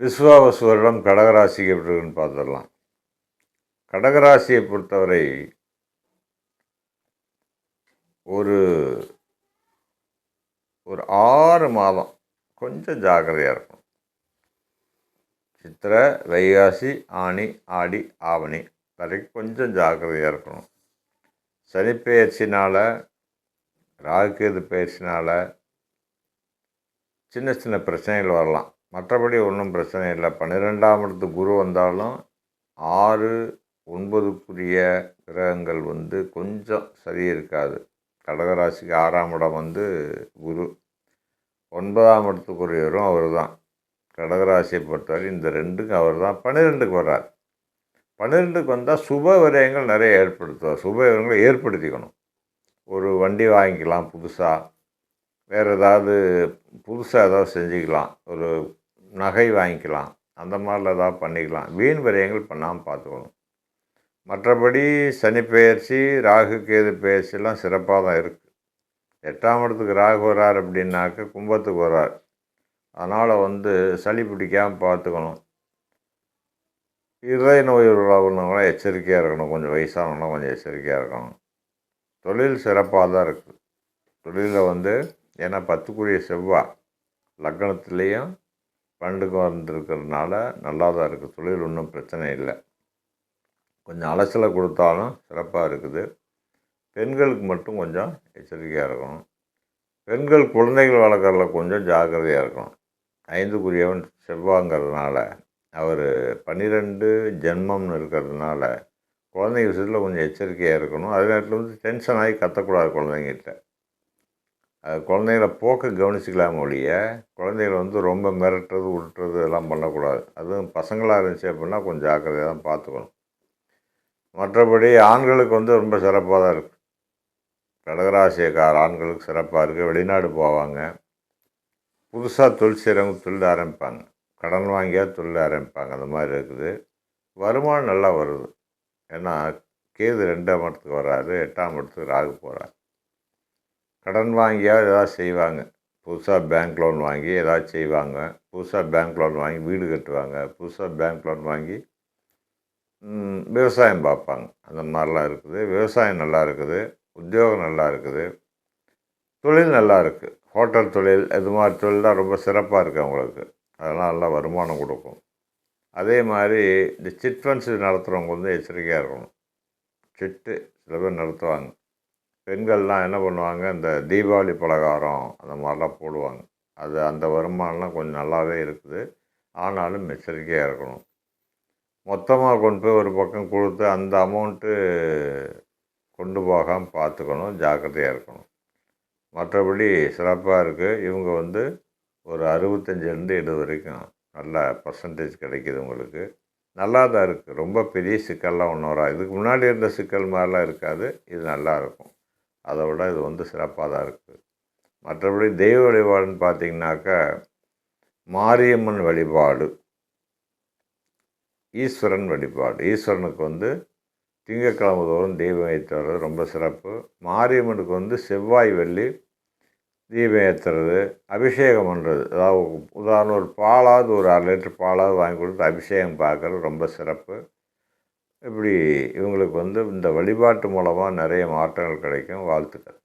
விஸ்வாவசு வருடம் கடகராசிக்கு எப்படி இருக்குன்னு பார்த்துடலாம். கடகராசியை பொறுத்தவரை ஒரு ஒரு ஆறு மாதம் கொஞ்சம் ஜாக்கிரதையாக இருக்கும் சித்திரை வைகாசி ஆனி ஆடி ஆவணி வரைக்கும் கொஞ்சம் ஜாக்கிரதையாக இருக்கணும். சனி பெயர்ச்சினால் ராகுகேது பயிற்சினால் சின்ன சின்ன பிரச்சனைகள் வரலாம். மற்றபடி ஒன்றும் பிரச்சனை இல்லை. பன்னிரெண்டாம் இடத்து குரு வந்தாலும் ஆறு ஒன்பதுக்குரிய கிரகங்கள் வந்து கொஞ்சம் சரி இருக்காது. கடகராசிக்கு ஆறாம் இடம் வந்து குரு. ஒன்பதாம் இடத்துக்குரியவரும் அவர் தான் கடகராசியை பொறுத்தவரை இந்த ரெண்டுக்கும் அவர் தான் பன்னிரெண்டுக்கு வர்றார். பன்னிரெண்டுக்கு வந்தால் சுப விரயங்கள் நிறைய ஏற்படுத்துவார் சுப விரயங்களை ஏற்படுத்திக்கணும். ஒரு வண்டி வாங்கிக்கலாம் புதுசாக வேறு ஏதாவது புதுசாக ஏதாவது செஞ்சுக்கலாம். ஒரு நகை வாங்கிக்கலாம். அந்த மாதிரில ஏதாவது பண்ணிக்கலாம். வீண் விரயங்கள் பண்ணாமல் பார்த்துக்கணும். மற்றபடி சனி பெயர்ச்சி ராகு கேது பெயர்ச்சிலாம் சிறப்பாக தான் இருக்குது எட்டாம் இடத்துக்கு ராகு வரார் அப்படின்னாக்க கும்பத்துக்கு வரார். அதனால் வந்து சளி பிடிக்காமல் பார்த்துக்கணும். இதய நோய் உள்ளவங்களாம் எச்சரிக்கையாக இருக்கணும். கொஞ்சம் வயசானவங்களாம் கொஞ்சம் எச்சரிக்கையாக இருக்கணும். தொழில் சிறப்பாக தான் இருக்குது தொழிலில் வந்து ஏன்னா பத்துக்குரிய செவ்வாய் லக்னத்துலேயும் பன்னெண்டுக்கும் வந்திருக்கிறதுனால நல்லா தான் இருக்குது தொழில் ஒன்றும் பிரச்சனை இல்லை. கொஞ்சம் அலைச்சலை கொடுத்தாலும் சிறப்பாக இருக்குது. பெண்களுக்கு மட்டும் கொஞ்சம் எச்சரிக்கையாக இருக்கணும். பெண்கள் குழந்தைகள் வளர்க்குறதுல கொஞ்சம் ஜாக்கிரதையாக இருக்கணும். ஐந்துக்குரியவன் செவ்வாங்கிறதுனால அவர் பன்னிரெண்டு ஜென்மம்னு இருக்கிறதுனால குழந்தைங்க விஷயத்தில் கொஞ்சம் எச்சரிக்கையாக இருக்கணும். அதே நேரத்தில் வந்து டென்ஷன் ஆகி கத்தக்கூடாது குழந்தைங்கிட்ட அது குழந்தைங்கள போக்க கவனிச்சிக்கலாம ஒழிய குழந்தைகள வந்து ரொம்ப மிரட்டுறது உருட்டுறது இதெல்லாம் பண்ணக்கூடாது. அதுவும் பசங்களாக இருந்துச்சு அப்படின்னா கொஞ்சம் ஜாக்கிரதையாக தான் பார்த்துக்கணும். மற்றபடி ஆண்களுக்கு வந்து ரொம்ப சிறப்பாக தான் இருக்குது கடகராசியக்கார ஆண்களுக்கு சிறப்பாக இருக்குது வெளிநாடு போவாங்க. புதுசாக தொழில் செய்கிறவங்க தொழில் ஆரம்பிப்பாங்க. கடன் வாங்கியா தொழில் ஆரம்பிப்பாங்க. அந்த மாதிரி இருக்குது. வருமானம் நல்லா வருது. ஏன்னா கேது ரெண்டாம் இடத்துக்கு வராது எட்டாம் இடத்துக்கு ராகு போகிறார் கடன் வாங்கியா ஏதாவது செய்வாங்க. புதுசாக பேங்க் லோன் வாங்கி ஏதாவது செய்வாங்க. புதுசாக பேங்க் லோன் வாங்கி வீடு கட்டுவாங்க. புதுசாக பேங்க் லோன் வாங்கி விவசாயம் பார்ப்பாங்க. அந்த மாதிரிலாம் இருக்குது. விவசாயம் நல்லா இருக்குது. உத்தியோகம் நல்லா இருக்குது. தொழில் நல்லா இருக்குது ஹோட்டல் தொழில் இது மாதிரி தொழில் தான் ரொம்ப சிறப்பாக இருக்குது அவங்களுக்கு. அதெல்லாம் நல்லா வருமானம் கொடுக்கும். அதே மாதிரி இந்த சிட் ஃபண்ட்ஸ் நடத்துகிறவங்க வந்து எச்சரிக்கையாக இருக்கணும். சிட்டு சில பேர் நடத்துவாங்க. பெண்கள்லாம் என்ன பண்ணுவாங்க இந்த தீபாவளி பலகாரம் அந்த மாதிரிலாம் போடுவாங்க. அது அந்த வருமானம்லாம் கொஞ்சம் நல்லாவே இருக்குது. ஆனாலும் எச்சரிக்கையாக இருக்கணும். மொத்தமாக கொண்டு போய் ஒரு பக்கம் கொடுத்து அந்த அமௌண்ட்டு கொண்டு போகாமல் பார்த்துக்கணும் ஜாக்கிரதையாக இருக்கணும். மற்றபடி சிறப்பாக இருக்குது இவங்க வந்து ஒரு அறுபத்தஞ்சிலேருந்து எழுபது வரைக்கும் நல்ல பர்சன்டேஜ் கிடைக்கிது உங்களுக்கு. நல்லா தான் இருக்குது ரொம்ப பெரிய சிக்கல்லாம் ஒன்றும் வராது. இதுக்கு முன்னாடி இருந்த சிக்கல் மாதிரிலாம் இருக்காது. இது நல்லா இருக்கும். அதை விட இது வந்து சிறப்பாக தான் இருக்குது மற்றபடி தெய்வ வழிபாடுன்னு பார்த்தீங்கன்னாக்கா மாரியம்மன் வழிபாடு ஈஸ்வரன் வழிபாடு. ஈஸ்வரனுக்கு வந்து திங்கக்கிழமை தோறும் தீபம் ஏற்றுறது ரொம்ப சிறப்பு. மாரியம்மனுக்கு வந்து செவ்வாய் வெள்ளி தீபம் ஏற்றுறது அபிஷேகம் பண்ணுறது அதாவது உதாரணம் ஒரு பாலாவது ஒரு அரை லிட்டர் பாலாவது வாங்கி கொடுத்து அபிஷேகம் பார்க்குறது ரொம்ப சிறப்பு. இப்படி இவங்களுக்கு வந்து இந்த வழிபாட்டு மூலமாக நிறைய மாற்றங்கள் கிடைக்கும். வாழ்த்துக்கள்.